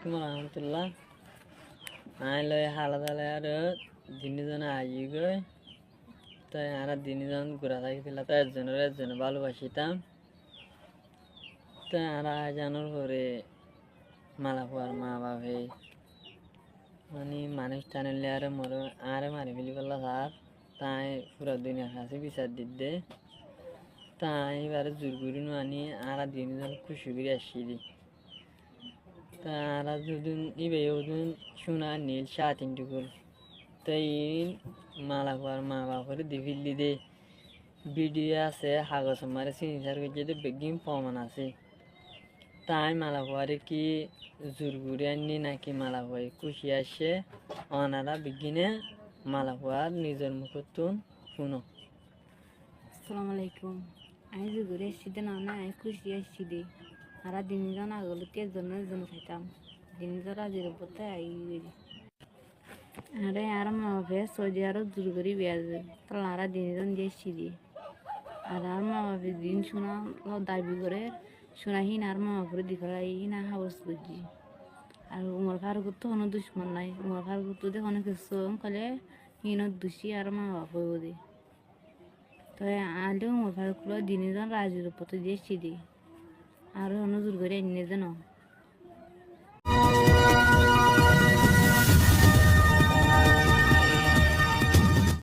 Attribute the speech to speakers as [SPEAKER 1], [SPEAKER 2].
[SPEAKER 1] আলাইকুম রহমতুল্লাহ আই লয় হালাদালে আর তিনজন আই গই তাই আর তিনজন ঘোরা থাকিছিল তো একজনের একজনে ভালোবাসিতাম তাই আর জানোর পরে মালা পোয়ার মা বাপে মানে মানুষ টানলে আর মরে আরে মারি ফেলি পেলা স্যার তাই পুরো দুনিয়ার কাছে বিচার দিতে তাই এবারে জোর করি আনি আর তিনজন খুশি করে আসছি দি তারা দুদিন ইবে ওদিন সোনা নীল সাত ইন্টুকুল তাই মালা করার মা বাপের দিবিল্লি দে ভিডিও আছে কাগজ মারে সিগনেচার করছে যে বেগিন প্রমাণ আছে তাই মালা পরে কি জোর করে আনি নাকি মালা পরে খুশি আসে অনারা বিগিনে মালা পর নিজের মুখতুন শুনো
[SPEAKER 2] আসসালামু আলাইকুম আমি যে ঘুরে এসছি দে না না আমি খুশি আসছি দে আর দিনজন আগলো তে জন্য জন খাইতাম। দিনজন রাজির উপর তাই আই আরে আর মা বাপে সৌদি আরব দূর করি বিয়াজ তাহলে আর দিনজন দিয়ে এসছি দি আর আর মা বাপে দিন শোনা দাবি করে শোনা হিন আর মা বাপরে দি ফেলাই হিন হাবস করছি আর উমর ফারুক তো কোনো দুশ্মন নাই। উমর ফারুক তো দেখো অনেক কিছু কলে হিনত দোষী আর মা বাপ দি তো আলেও মোবাইলগুলো দিনে জন রাজুর উপর দিয়ে দিই আর